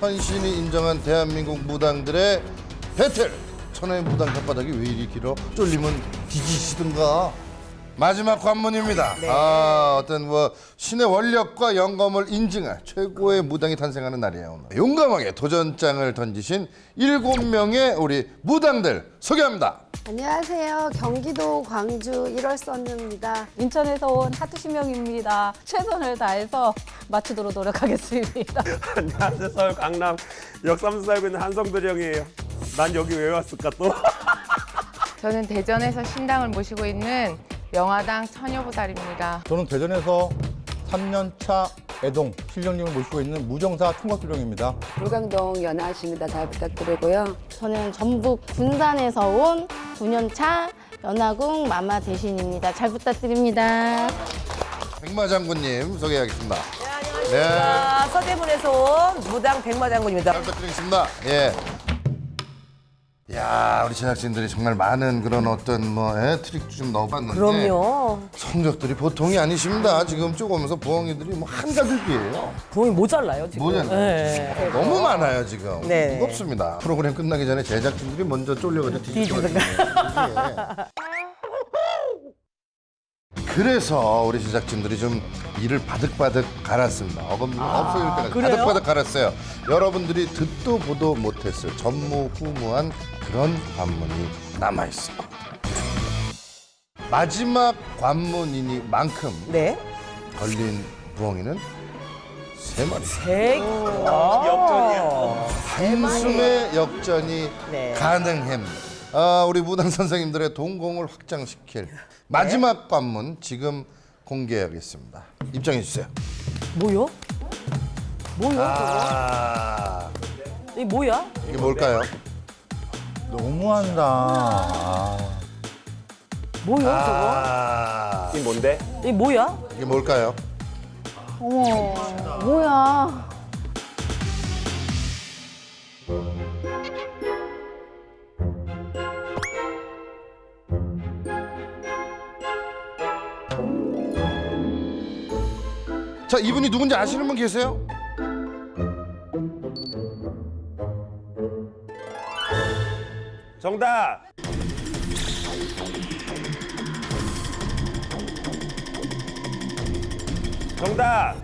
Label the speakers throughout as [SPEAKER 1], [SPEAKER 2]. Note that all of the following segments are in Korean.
[SPEAKER 1] 천신이 인정한 대한민국 무당들의 배틀. 천하의 무당 혓바닥이 왜 이리 길어? 쫄리면 뒤지시든가. 마지막 관문입니다. 아, 어떤 뭐 신의 원력과 영검을 인증한 최고의 무당이 탄생하는 날이에요. 오늘. 용감하게 도전장을 던지신 일곱 명의 우리 무당들 소개합니다.
[SPEAKER 2] 안녕하세요. 경기도 광주 일월선녀입니다.
[SPEAKER 3] 인천에서 온 하트시명입니다. 최선을 다해서 맞추도록 노력하겠습니다.
[SPEAKER 4] 안녕하세요. 서울 강남 역삼수 살고 있는 한성도 형이에요. 난 여기 왜 왔을까 또?
[SPEAKER 5] 저는 대전에서 신당을 모시고 있는 명화당 처녀보살입니다.
[SPEAKER 6] 저는 대전에서 3년차 애동 신령님을 모시고 있는 무정사 총각주령입니다.
[SPEAKER 7] 불광동 연하십니다. 잘 부탁드리고요.
[SPEAKER 2] 저는 전북 군산에서 온 9년차 연화궁 마마 대신입니다. 잘 부탁드립니다.
[SPEAKER 1] 백마 장군님 소개하겠습니다. 네.
[SPEAKER 8] 아, 서대문에서 온 무당 백마장군입니다.
[SPEAKER 1] 잘 부탁드리겠습니다. 예. 야, 우리 제작진들이 정말 많은 그런 어떤 뭐 예, 트릭 좀 넣어봤는데
[SPEAKER 8] 그럼요.
[SPEAKER 1] 성적들이 보통이 아니십니다. 지금 쭉 오면서 부엉이들이 뭐 한가득이에요.
[SPEAKER 8] 부엉이 모자라요 지금.
[SPEAKER 1] 모자라요.
[SPEAKER 8] 네.
[SPEAKER 1] 너무 많아요 지금.
[SPEAKER 8] 네.
[SPEAKER 1] 무겁습니다. 프로그램 끝나기 전에 제작진들이 먼저 쫄려가지고 뒤집어지고. 그래서 우리 제작진들이 좀 이를 바득바득 갈았습니다. 어금니 없어질 때까지
[SPEAKER 8] 그래요?
[SPEAKER 1] 바득바득 갈았어요. 여러분들이 듣도 보도 못했을 전무후무한 그런 관문이 남아 있어요. 마지막 관문이니만큼
[SPEAKER 8] 네.
[SPEAKER 1] 걸린 부엉이는 세 마리.
[SPEAKER 8] 백. 역전이야.
[SPEAKER 1] 한숨의 역전이
[SPEAKER 8] 네.
[SPEAKER 1] 가능함. 아, 우리 무당 선생님들의 동공을 확장시킬 마지막 관문 지금 공개하겠습니다. 입장해 주세요.
[SPEAKER 8] 뭐요? 뭐요?
[SPEAKER 1] 아,
[SPEAKER 8] 이 뭐야?
[SPEAKER 1] 이게 뭘까요?
[SPEAKER 6] 너무한다. 아.
[SPEAKER 8] 뭐요
[SPEAKER 1] 아,
[SPEAKER 4] 이 뭔데?
[SPEAKER 8] 저거? 이 뭐야?
[SPEAKER 1] 이게 뭘까요?
[SPEAKER 2] 어머, 뭐야.
[SPEAKER 1] 자, 이분이 누군지 아시는 분 계세요?
[SPEAKER 4] 정답. 정답.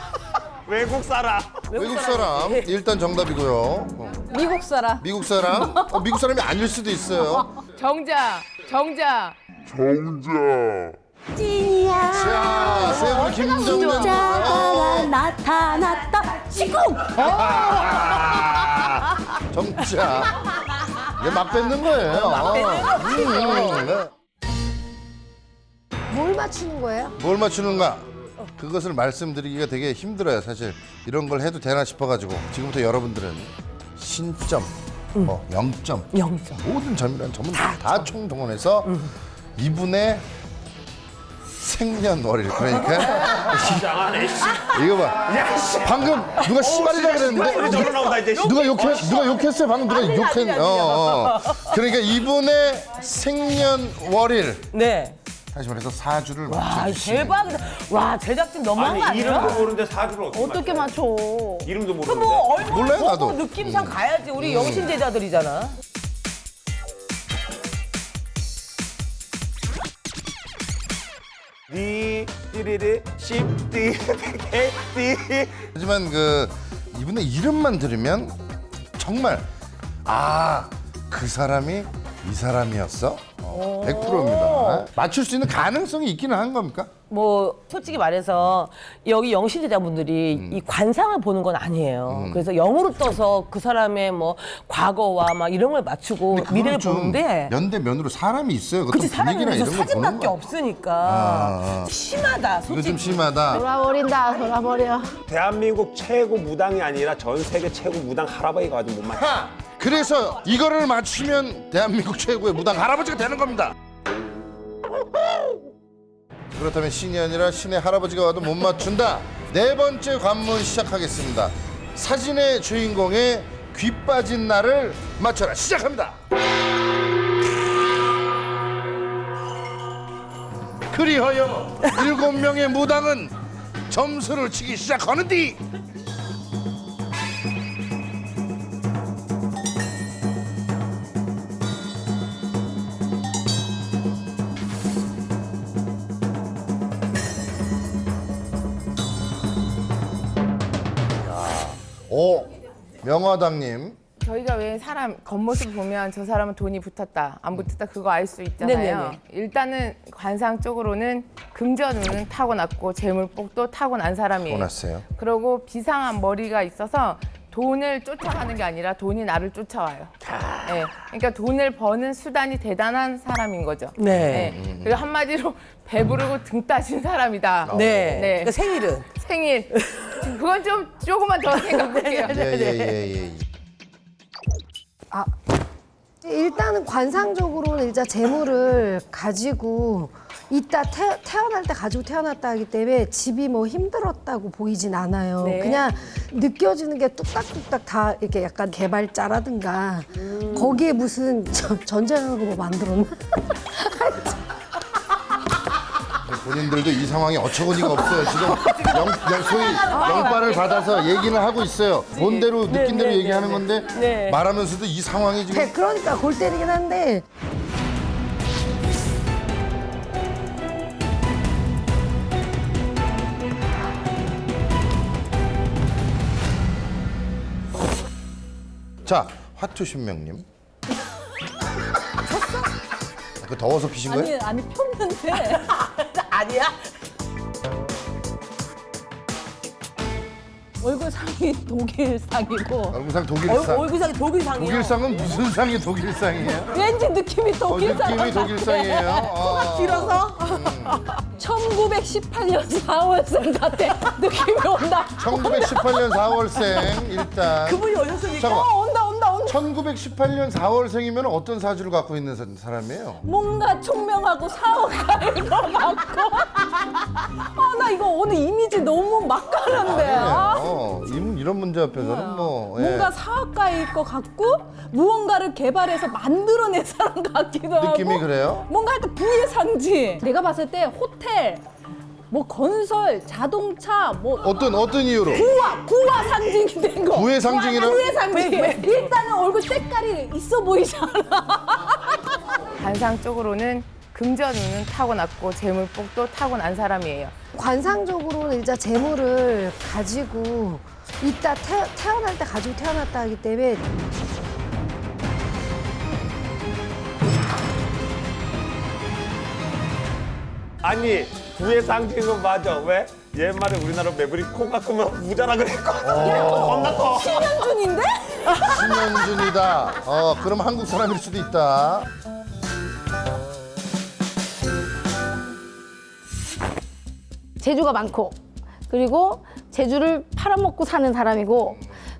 [SPEAKER 4] 외국 사람.
[SPEAKER 1] 외국 사람 일단 정답이고요. 어,
[SPEAKER 3] 미국 사람.
[SPEAKER 1] 미국 사람? 어, 미국 사람이 아닐 수도 있어요.
[SPEAKER 5] 정자, 정자.
[SPEAKER 1] 자, 세분 김정면 어,
[SPEAKER 2] 나타났다. 시궁!
[SPEAKER 1] 정자. 이게 막 뱉는 거예요. 음, 네.
[SPEAKER 2] 뭘 맞추는 거예요?
[SPEAKER 1] 뭘 맞추는가? 그것을 말씀드리기가 되게 힘들어요, 사실. 이런 걸 해도 되나 싶어가지고 지금부터 여러분들은 신점, 뭐 영점,
[SPEAKER 8] 영점.
[SPEAKER 1] 모든 점이란 점은 다 총동원해서 이분의 생년월일 그러니까 이거 봐. 방금 누가 씨발이라 그랬는데
[SPEAKER 4] 저러 나온다 이제.
[SPEAKER 1] 누가 욕했 누가 욕했어요 방금 누가 욕했 어, 어. 그러니까 이분의 생년월일
[SPEAKER 8] 네.
[SPEAKER 1] 다시 말해서 사주를
[SPEAKER 8] 아
[SPEAKER 1] 맞춰주시는
[SPEAKER 8] 대박이다. 와 제작진 너무한 거
[SPEAKER 4] 아니 이름도
[SPEAKER 8] 아니야?
[SPEAKER 4] 모르는데 사주를 어떻게,
[SPEAKER 2] 어떻게 맞춰?
[SPEAKER 4] 맞춰? 이름도 모르는데.
[SPEAKER 8] 그뭐 얼굴
[SPEAKER 1] 몰라요,
[SPEAKER 8] 보고
[SPEAKER 1] 나도.
[SPEAKER 8] 느낌상 가야지. 우리 영신 제자들이잖아.
[SPEAKER 4] 니 띠리리 십띠 개띠.
[SPEAKER 1] 하지만 그 이분의 이름만 들으면 정말 아 그 사람이 이 사람이었어 어, 100%입니다 맞출 수 있는 가능성이 있기는 한 겁니까?
[SPEAKER 8] 뭐 솔직히 말해서 여기 영신 제자분들이
[SPEAKER 1] 음.
[SPEAKER 8] 이 관상을 보는 건 아니에요. 그래서 영으로 떠서 그 사람의 뭐 과거와 막 이런 걸 맞추고
[SPEAKER 1] 근데
[SPEAKER 8] 미래를
[SPEAKER 1] 그거는 좀
[SPEAKER 8] 보는데
[SPEAKER 1] 면대 면으로 사람이 있어요. 그
[SPEAKER 8] 그치 사람이
[SPEAKER 1] 분위기나
[SPEAKER 8] 그래서
[SPEAKER 1] 이런 걸 보는
[SPEAKER 8] 사진밖에
[SPEAKER 1] 거야.
[SPEAKER 8] 없으니까
[SPEAKER 1] 아.
[SPEAKER 8] 심하다
[SPEAKER 1] 이거 좀
[SPEAKER 8] 솔직히.
[SPEAKER 1] 심하다.
[SPEAKER 2] 돌아버린다, 돌아버려.
[SPEAKER 4] 대한민국 최고 무당이 아니라 전 세계 최고 무당 할아버지가 와도 못 맞춰.
[SPEAKER 1] 그래서 이거를 맞추면 대한민국 최고의 무당 할아버지가 되는 겁니다. 그렇다면 신이 아니라 신의 할아버지가 와도 못 맞춘다. 네 번째 관문 시작하겠습니다. 사진의 주인공의 귀 빠진 날을 맞춰라. 시작합니다. 그리하여 일곱 명의 무당은 점수를 치기 시작하는디 오 명화당님
[SPEAKER 5] 저희가 왜 사람 겉모습 보면 저 사람은 돈이 붙었다 안 붙었다 그거 알 수 있잖아요.
[SPEAKER 8] 네네네.
[SPEAKER 5] 일단은 관상적으로는 금전운은 타고났고 재물복도 타고난 사람이에요.
[SPEAKER 1] 보났어요.
[SPEAKER 5] 그리고 비상한 머리가 있어서 돈을 쫓아가는 게 아니라 돈이 나를 쫓아와요. 네. 그러니까 돈을 버는 수단이 대단한 사람인 거죠.
[SPEAKER 8] 네.
[SPEAKER 5] 그리고 한마디로 배부르고 등 따신 사람이다.
[SPEAKER 8] 네.
[SPEAKER 5] 네.
[SPEAKER 8] 그러니까 생일은
[SPEAKER 5] 생일. 그건 좀 조금만 더 생각할게요.
[SPEAKER 1] 예예예 예.
[SPEAKER 2] 일단은 관상적으로는 일단 재물을 가지고 이따 태, 태어날 때 가지고 태어났다 하기 때문에 집이 뭐 힘들었다고 보이진 않아요.
[SPEAKER 8] 네.
[SPEAKER 2] 그냥 느껴지는 게 뚝딱뚝딱 다 이렇게 약간 개발자라든가 거기에 무슨 전- 전쟁하고 뭐 만들었나?
[SPEAKER 1] 본인들도 이 상황에 어처구니가 없어요. 지금 영, 영, 소위 영빨을 받아서 얘기는 하고 있어요. 본 대로 느낀 대로
[SPEAKER 8] 네,
[SPEAKER 1] 얘기하는
[SPEAKER 8] 네,
[SPEAKER 1] 건데
[SPEAKER 8] 네.
[SPEAKER 1] 말하면서도 이 상황이 지금
[SPEAKER 2] 네, 그러니까 골 때리긴 한데
[SPEAKER 1] 자 화투 신명님. 그 더워서 피신 거예요?
[SPEAKER 3] 아니 아니 폈는데
[SPEAKER 8] 아니야?
[SPEAKER 3] 얼굴 상이 독일상이고
[SPEAKER 1] 얼굴상
[SPEAKER 8] 얼,
[SPEAKER 1] 독일상.
[SPEAKER 8] 얼굴상이 독일상이요.
[SPEAKER 1] 독일상은 무슨 상이 독일상이에요?
[SPEAKER 3] 왠지 느낌이
[SPEAKER 1] 어,
[SPEAKER 3] 독일상
[SPEAKER 1] 느낌이 독일상이에요. 어.
[SPEAKER 3] 길어서 1918년 4월생 같아 느낌이 온다
[SPEAKER 1] 1918년 4월생 일단.
[SPEAKER 8] 그분이 오셨습니까?
[SPEAKER 1] 잠깐만.
[SPEAKER 3] 어
[SPEAKER 1] 1918년 4월생이면 어떤 사주를 갖고 있는 사- 사람이에요?
[SPEAKER 3] 뭔가 총명하고 사업가일 것 같고. 아 나 이거 오늘 이미지 너무 막가는데. 아,
[SPEAKER 1] 어, 이- 이런 문제 앞에서는 뭐 예.
[SPEAKER 3] 뭔가 사업가일 것 같고 무언가를 개발해서 만들어낸 사람 같기도 하고
[SPEAKER 1] 느낌이 그래요?
[SPEAKER 3] 뭔가 하여튼 부의 상징. 내가 봤을 때 호텔 뭐 건설 자동차 뭐
[SPEAKER 1] 어떤 어떤 이유로?
[SPEAKER 3] 구화 구화 상징이 된 거.
[SPEAKER 1] 구의 상징이라-
[SPEAKER 3] 구의 상징. 일단은 얼굴 색깔이 있어 보이잖아.
[SPEAKER 5] 관상적으로는 금전운은 타고났고 재물복도 타고난 사람이에요.
[SPEAKER 2] 관상적으로는 일단 재물을 가지고 이따 태, 태어날 때 가지고 태어났다 하기 때문에
[SPEAKER 4] 아니 부의 상징은 맞아. 왜? 옛말에 우리나라 매부리 코가 크면 부자라 그랬거든. 겁나 커.
[SPEAKER 3] 신현준인데?
[SPEAKER 1] 신현준이다. 어, 그럼 한국 사람일 수도 있다.
[SPEAKER 9] 재주가 많고 그리고 재주를 팔아먹고 사는 사람이고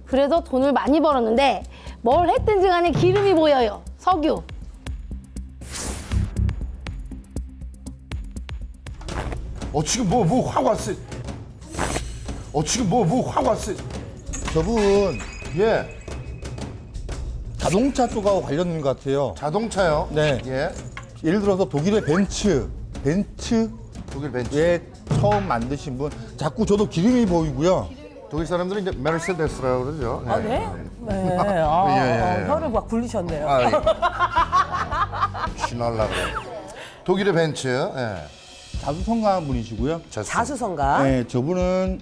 [SPEAKER 9] 그래서 돈을 많이 벌었는데 뭘 했든지 간에 기름이 보여요. 석유.
[SPEAKER 1] 어, 지금 뭐 뭐 확 왔어. 어, 지금 뭐 뭐 확 왔어.
[SPEAKER 6] 저분
[SPEAKER 1] 예.
[SPEAKER 6] 자동차 쪽하고 관련된 것 같아요.
[SPEAKER 1] 자동차요.
[SPEAKER 6] 네.
[SPEAKER 1] 예.
[SPEAKER 6] 예를 들어서 독일의 벤츠, 벤츠에
[SPEAKER 1] 독일 벤츠.
[SPEAKER 6] 처음 만드신 분. 자꾸 저도 기름이 보이고요.
[SPEAKER 1] 독일 사람들은 이제 메르세데스라고 그러죠. 예.
[SPEAKER 8] 아, 네? 네. 아,
[SPEAKER 1] 예, 예, 예.
[SPEAKER 8] 아, 혀를 막 굴리셨네요.
[SPEAKER 1] 아, 신할라 그래. 독일의 벤츠. 예.
[SPEAKER 6] 자수성가한 분이시고요.
[SPEAKER 1] 자수.
[SPEAKER 8] 자수성가.
[SPEAKER 6] 네, 저분은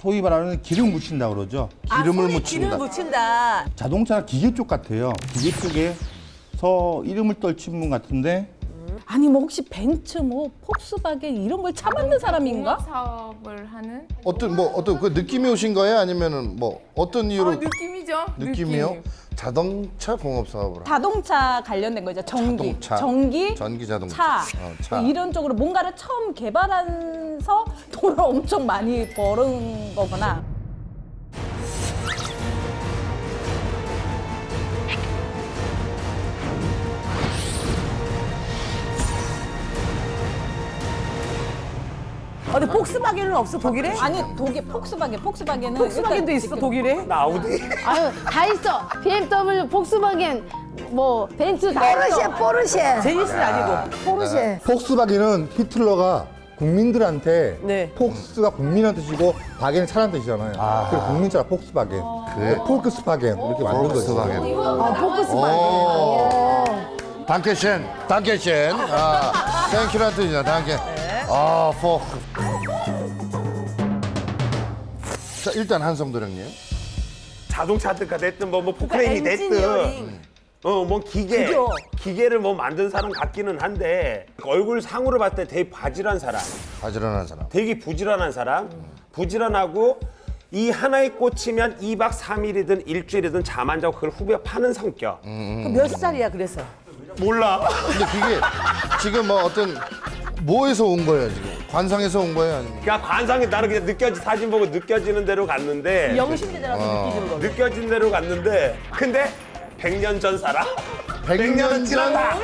[SPEAKER 6] 소위 말하는 기름 묻힌다 그러죠.
[SPEAKER 1] 기름을
[SPEAKER 8] 아, 손에
[SPEAKER 1] 묻힌다.
[SPEAKER 8] 기름을 묻힌다.
[SPEAKER 6] 자동차 기계 쪽 같아요. 기계 쪽에서 이름을 떨친 분 같은데
[SPEAKER 3] 아니 뭐 혹시 벤츠 뭐 폭스바겐 이런 걸 차 만든 사람인가?
[SPEAKER 5] 공업 사업을 하는
[SPEAKER 1] 어떤 뭐 어떤 그 느낌이 오신 거예요? 아니면은 뭐 어떤 이유로
[SPEAKER 5] 어, 느낌이죠.
[SPEAKER 1] 느낌이요?
[SPEAKER 5] 느낌.
[SPEAKER 1] 자동차 공업 하고.
[SPEAKER 3] 자동차 관련된 거죠. 전기,
[SPEAKER 1] 자동차.
[SPEAKER 3] 전기,
[SPEAKER 1] 전기 자동차.
[SPEAKER 3] 차.
[SPEAKER 1] 어, 차.
[SPEAKER 3] 뭐 이런 쪽으로 뭔가를 처음 개발하면서 돈을 엄청 많이 벌은 거구나.
[SPEAKER 8] 근데 폭스바겐은 없어, 독일에?
[SPEAKER 3] 아니 독일 폭스바겐, 폭스바겐은
[SPEAKER 8] 폭스바겐도
[SPEAKER 3] 일단
[SPEAKER 8] 있어,
[SPEAKER 3] 지금
[SPEAKER 8] 독일에?
[SPEAKER 4] 나 아우디.
[SPEAKER 9] 아유 다 있어. BMW, 폭스바겐, 뭐 벤츠 다
[SPEAKER 2] 포르쉐
[SPEAKER 9] 있어.
[SPEAKER 2] 포르쉐
[SPEAKER 8] 제니스는 아니고.
[SPEAKER 2] 포르쉐
[SPEAKER 6] 폭스바겐은 히틀러가 국민들한테
[SPEAKER 8] 네.
[SPEAKER 6] 폭스가 국민한 뜻이고 바겐은 차란 뜻이잖아요. 그래서 국민차라 폭스바겐,
[SPEAKER 1] 그래?
[SPEAKER 6] 폴크스바겐 이렇게 만든 거죠.
[SPEAKER 1] 폭스바겐.
[SPEAKER 2] 아 포크스바겐
[SPEAKER 1] 오. 단케셴, 단케셴. 아, 땡큐란 뜻이죠, 단케. 아, 포크. 자, 일단 한성도 형님.
[SPEAKER 4] 자동차든가 됐든 뭐, 뭐 포크레인이 됐든
[SPEAKER 8] 엔지니어링.
[SPEAKER 4] 어 뭐 기계
[SPEAKER 8] 그죠.
[SPEAKER 4] 기계를 뭐 만든 사람 같기는 한데 얼굴 상으로 봤을 때 되게 바지런 사람
[SPEAKER 1] 바지런한 사람.
[SPEAKER 4] 되게 부지런한 사람 부지런하고 이 하나에 꽂히면 2박 3일이든 일주일이든 잠 안 자고 그걸 후벼 파는 성격
[SPEAKER 8] 몇 살이야 그래서?
[SPEAKER 4] 몰라
[SPEAKER 1] 근데 그게 지금 뭐 어떤 뭐에서 온 거예요 지금? 관상에서 온 거예요 아니면?
[SPEAKER 4] 그러니까 관상이 나는 그냥 느껴지 사진 보고 느껴지는 대로 갔는데
[SPEAKER 8] 영심이들하고 느끼는 거.
[SPEAKER 4] 느껴진 대로 갔는데 근데 100년 전 사람 100년은 지났다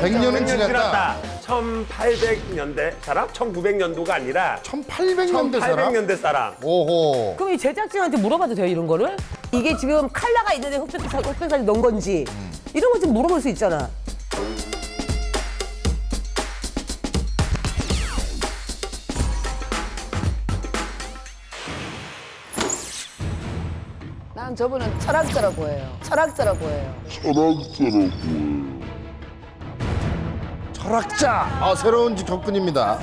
[SPEAKER 1] 백년은
[SPEAKER 4] 100년
[SPEAKER 1] 지났다.
[SPEAKER 4] 지났다 1800년대 사람 1900년도가 아니라
[SPEAKER 1] 1800년대 사람?
[SPEAKER 4] 1800년대 사람
[SPEAKER 1] 오호.
[SPEAKER 8] 그럼 이 제작진한테 물어봐도 돼요 이런 거를? 이게 지금 칼라가 있는데 흑백살, 흑백살이 넣은 건지 이런 거 좀 물어볼 수 있잖아.
[SPEAKER 7] 저분은 철학자라고 해요. 철학자라고 해요.
[SPEAKER 1] 철학자. 아 새로운 접근입니다.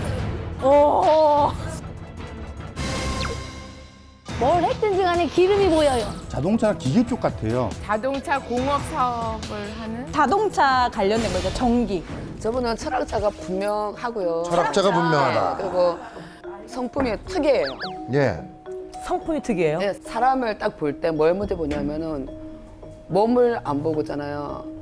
[SPEAKER 9] 뭘 했든지 간에 기름이 보여요.
[SPEAKER 6] 자동차 기계 쪽 같아요.
[SPEAKER 5] 자동차 공업 사업을 하는
[SPEAKER 3] 자동차 관련된 거죠. 전기.
[SPEAKER 7] 저분은 철학자가 분명하고요.
[SPEAKER 1] 철학자가 분명하다.
[SPEAKER 7] 네, 그리고 성품이 특이해요.
[SPEAKER 1] 예.
[SPEAKER 8] 성품이 특이해요.
[SPEAKER 7] 네, 사람을 딱 볼 때 뭘 먼저 보냐면은 몸을 안 보고잖아요.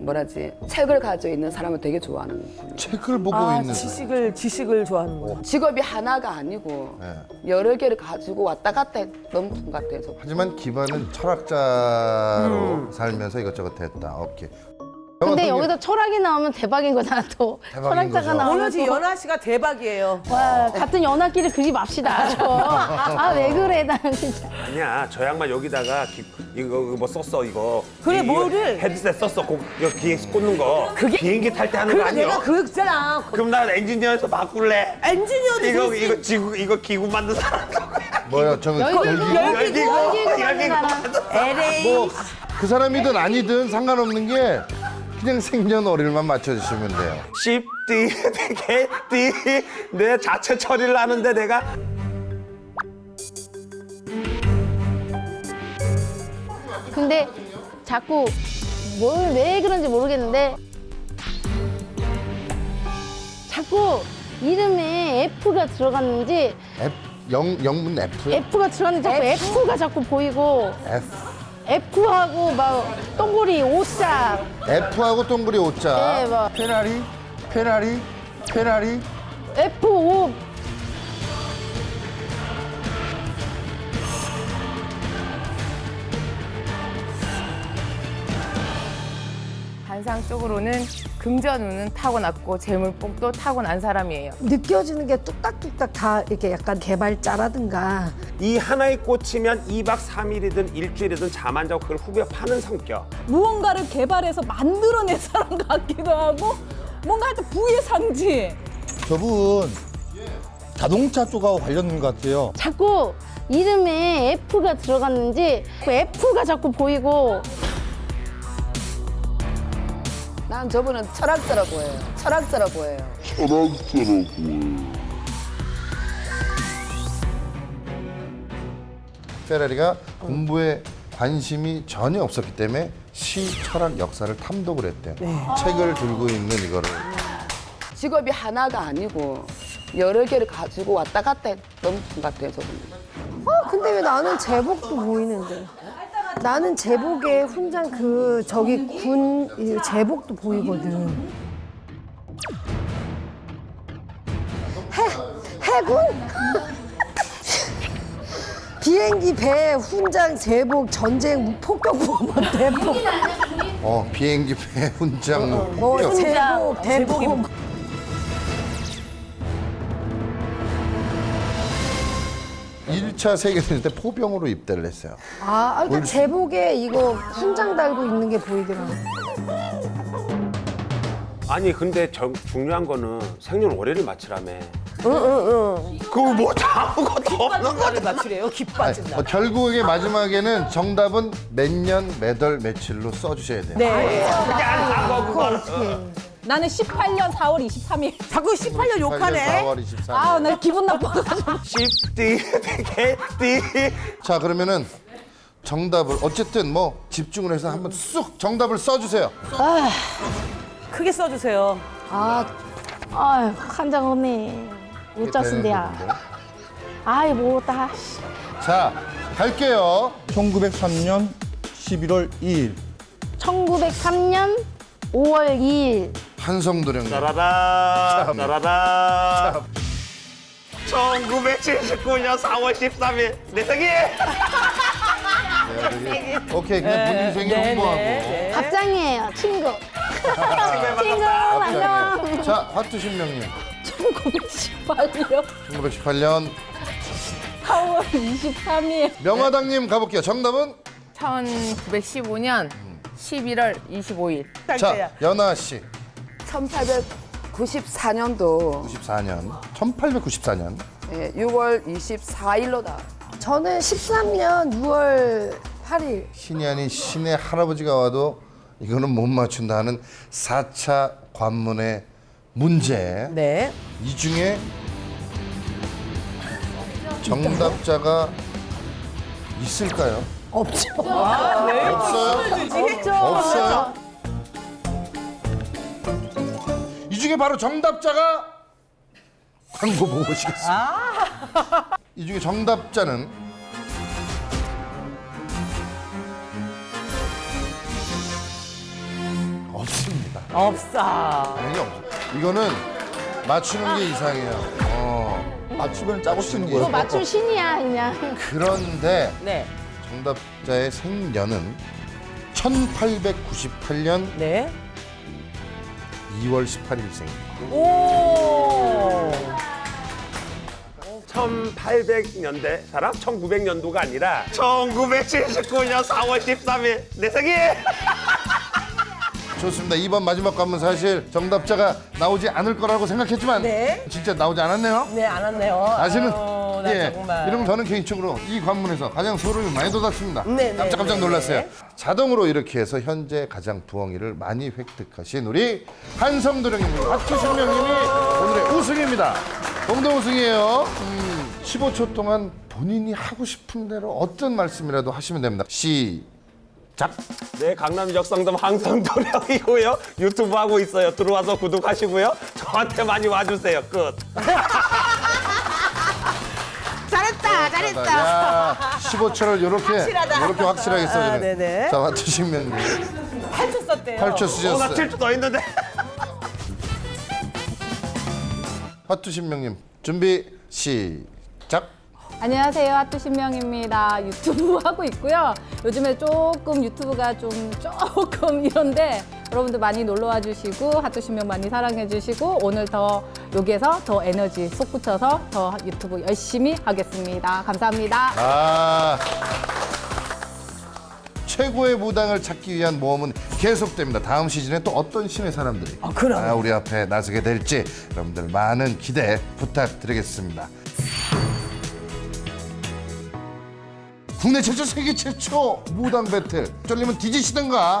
[SPEAKER 7] 뭐라지 책을 가지고 있는 사람을 되게 좋아하는 분이에요.
[SPEAKER 1] 책을 보고
[SPEAKER 8] 아,
[SPEAKER 1] 있는.
[SPEAKER 8] 지식을 지식을 좋아하는 거.
[SPEAKER 7] 직업이 하나가 아니고
[SPEAKER 1] 네.
[SPEAKER 7] 여러 개를 가지고 왔다 갔다 했던 분 같아요. 저.
[SPEAKER 1] 하지만 기반은 철학자로 살면서 이것저것 했다. 오케이.
[SPEAKER 9] 근데 여기서 철학이 나오면 대박인 거잖아 또.
[SPEAKER 1] 대박인
[SPEAKER 9] 철학자가
[SPEAKER 1] 거죠.
[SPEAKER 9] 나오면
[SPEAKER 8] 오늘 지금. 연아 씨가 대박이에요.
[SPEAKER 9] 와 같은 연합끼리 그지 맙시다. 아왜 그래 나 진짜.
[SPEAKER 4] 아니야 저 양반 여기다가 기- 이거 이거 뭐 썼어 이거
[SPEAKER 8] 그래,
[SPEAKER 4] 이- 이거
[SPEAKER 8] 뭐를?
[SPEAKER 4] 헤드셋 썼어 고, 이거 귀에 꽂는 거 비행기 탈 때 하는 거
[SPEAKER 8] 그래
[SPEAKER 4] 아니야?
[SPEAKER 8] 내가 그랬잖아.
[SPEAKER 4] 그럼 나 엔지니어에서 바꿀래
[SPEAKER 8] 엔지니어도
[SPEAKER 4] 이거. 이거 지구 이거 기구 만든 사람
[SPEAKER 1] 뭐야 저거
[SPEAKER 9] 열기구
[SPEAKER 1] 열기
[SPEAKER 9] 열기구 열기구
[SPEAKER 4] 열기구
[SPEAKER 9] 만든 사람.
[SPEAKER 4] 만든 사람
[SPEAKER 8] LA
[SPEAKER 1] 뭐 그 사람이든 아니든 상관없는 게 그냥 생년월일만 맞춰주시면 돼요.
[SPEAKER 4] 쉽디 개띠 내 자체 처리를 하는데 내가
[SPEAKER 9] 근데 자꾸 뭘 왜 그런지 모르겠는데 자꾸 이름에 F가 들어갔는지
[SPEAKER 1] F 영 영문 F요?
[SPEAKER 9] F가 들어갔는지 자꾸 F가 자꾸 보이고
[SPEAKER 1] F
[SPEAKER 9] F하고 막 동그리 오자.
[SPEAKER 1] F하고 동그리 오자.
[SPEAKER 9] 네, 막.
[SPEAKER 6] 페라리, 페라리, 페라리.
[SPEAKER 9] F5
[SPEAKER 5] 관상적으로는 금전운은 타고났고 재물복도 타고난 사람이에요.
[SPEAKER 2] 느껴지는 게 뚝딱뚝딱 다 이렇게 약간 개발자라든가
[SPEAKER 4] 이 하나에 꽂히면 2박 3일이든 일주일이든 잠 안 자고 그걸 후벼 파는 성격
[SPEAKER 3] 무언가를 개발해서 만들어낸 사람 같기도 하고 뭔가 하여튼 부의 상징.
[SPEAKER 6] 저분 자동차 쪽하고 관련된 것 같아요.
[SPEAKER 9] 자꾸 이름에 F가 들어갔는지 그 F가 자꾸 보이고
[SPEAKER 7] 난 저분은 철학자라고 해요. 철학자라고 해요.
[SPEAKER 1] 페라리가 공부에 관심이 전혀 없었기 때문에 시, 철학, 역사를 탐독을 했대요. 책을 들고 있는 이거를.
[SPEAKER 7] 직업이 하나가 아니고 여러 개를 가지고 왔다 갔다 했던 분 같아요. 저분.
[SPEAKER 2] 어 근데 왜 나는 제복도 보이는데 나는 제복에 훈장 그 저기 군이 제복도 보이거든. 해 해군? 비행기 배 훈장 제복 전쟁 폭격보험 대포.
[SPEAKER 1] 어 비행기 배 훈장.
[SPEAKER 2] 뭐
[SPEAKER 1] 폭격.
[SPEAKER 2] 제복 대포
[SPEAKER 1] 일차 세계대전 때 포병으로 입대를 했어요.
[SPEAKER 2] 아, 아, 그러니까 제복에 이거 훈장 달고 있는 게 보이더라고.
[SPEAKER 4] 아니 근데 저- 중요한 거는 생년월일을 맞추라며 응응응 그거 뭐 아무것도 없는
[SPEAKER 8] 거를 맞추래요.
[SPEAKER 1] 아니,
[SPEAKER 8] 기빠진다.
[SPEAKER 1] 어, 결국에 마지막에는 정답은 몇 년, 몇 월, 며칠로 써주셔야 돼요.
[SPEAKER 8] 네.
[SPEAKER 2] 그거 어떻게 해.
[SPEAKER 3] 나는 18년 4월 23일.
[SPEAKER 8] 자꾸 18년 욕하네.
[SPEAKER 1] 4월 24일.
[SPEAKER 3] 아, 나 기분 나빠가지고.
[SPEAKER 4] 십띠 개띠
[SPEAKER 1] 자 그러면은 정답을 어쨌든 뭐 집중을 해서 한번 쑥 정답을 써주세요.
[SPEAKER 8] 크게 써주세요.
[SPEAKER 9] 아, 아유, 한장 언니. 못 짰은데야. 아이, 뭐다.
[SPEAKER 1] 자 갈게요.
[SPEAKER 6] 1903년 11월 2일
[SPEAKER 9] 1903년 5월 2일.
[SPEAKER 1] 한성도령.
[SPEAKER 4] 따라라 따라라. 1979년 4월 13일. 내 생일!
[SPEAKER 1] 오케이 그냥 본인 생일 홍보하고.
[SPEAKER 9] 답장이에요, 친구. 친구, 안녕.
[SPEAKER 1] 자 화투 신명님.
[SPEAKER 3] 1918년.
[SPEAKER 1] 1918년.
[SPEAKER 3] 4월 23일.
[SPEAKER 1] 명화당님 가볼게요. 정답은?
[SPEAKER 5] 1915년 11월 25일.
[SPEAKER 1] 자 연아 씨
[SPEAKER 7] 1894년도
[SPEAKER 1] 94년 1894년
[SPEAKER 7] 6월 24일로 다.
[SPEAKER 2] 저는 13년 6월 8일.
[SPEAKER 1] 신이 아닌 신의 할아버지가 와도 이거는 못 맞춘다 하는 4차 관문의 문제.
[SPEAKER 8] 네.
[SPEAKER 1] 이 중에 정답자가 있을까요?
[SPEAKER 2] 없죠.
[SPEAKER 1] 없어요? 없어요? 이 중에 바로 정답자가 광고 보고 오시겠습니다. 이 중에 정답자는 없습니다.
[SPEAKER 8] 없어.
[SPEAKER 1] 당연히 없죠. 이거는 맞추는 게 이상해요. 어.
[SPEAKER 6] 맞추면 짜고
[SPEAKER 1] 이거
[SPEAKER 9] 뭐
[SPEAKER 6] 거예요.
[SPEAKER 9] 맞출 신이야, 그냥.
[SPEAKER 1] 그런데
[SPEAKER 8] 네.
[SPEAKER 1] 정답자의 생년은 1898년
[SPEAKER 8] 네.
[SPEAKER 1] 2월 18일생입니다.
[SPEAKER 8] 오.
[SPEAKER 4] 1800년대 사람? 1900년도가 아니라 1979년 4월 13일 내 생일
[SPEAKER 1] 좋습니다. 이번 마지막 관문 사실 정답자가 나오지 않을 거라고 생각했지만
[SPEAKER 8] 네.
[SPEAKER 1] 진짜 나오지 않았네요.
[SPEAKER 8] 네, 안 왔네요.
[SPEAKER 1] 사실은
[SPEAKER 8] 나
[SPEAKER 1] 예,
[SPEAKER 8] 정말.
[SPEAKER 1] 이런 거 저는 개인적으로 이 관문에서 가장 소름이 많이 돋았습니다.
[SPEAKER 8] 네, 네,
[SPEAKER 1] 깜짝깜짝
[SPEAKER 8] 네,
[SPEAKER 1] 놀랐어요.
[SPEAKER 8] 네.
[SPEAKER 1] 자동으로 이렇게 해서 현재 가장 부엉이를 많이 획득하신 우리 한성도령님, 박주신명님이 오늘의 우승입니다. 공동 우승이에요. 음, 15초 동안 본인이 하고 싶은 대로 어떤 말씀이라도 하시면 됩니다. 시작.
[SPEAKER 4] 네 강남 역성점 항성도령이고요 유튜브 하고 있어요 들어와서 구독하시고요 저한테 많이 와주세요 끝
[SPEAKER 8] 잘했다, 잘했다.
[SPEAKER 1] 야, 15초를 이렇게
[SPEAKER 8] 확실하다.
[SPEAKER 1] 이렇게 확실하게 써주네.
[SPEAKER 8] 아, 네네.
[SPEAKER 1] 자, 화투신명님.
[SPEAKER 8] 8초 썼대요.
[SPEAKER 1] 8초
[SPEAKER 4] 어나
[SPEAKER 1] 쓰셨어요.
[SPEAKER 4] 7초 더 있는데
[SPEAKER 1] 화투신명님 준비 시작.
[SPEAKER 10] 안녕하세요. 하투신명입니다. 유튜브 하고 있고요. 요즘에 조금 유튜브가 좀 조금 이런데 여러분들 많이 놀러와 주시고 하투신명 많이 사랑해 주시고 오늘 더 여기에서 더 에너지 쏙 붙여서 더 유튜브 열심히 하겠습니다. 감사합니다.
[SPEAKER 1] 아. 최고의 무당을 찾기 위한 모험은 계속됩니다. 다음 시즌에 또 어떤 신의 사람들이
[SPEAKER 8] 아, 그럼.
[SPEAKER 1] 아, 우리 앞에 나서게 될지 여러분들 많은 기대 부탁드리겠습니다. 국내 최초, 세계 최초 무당 배틀 쫄리면 뒤지시든가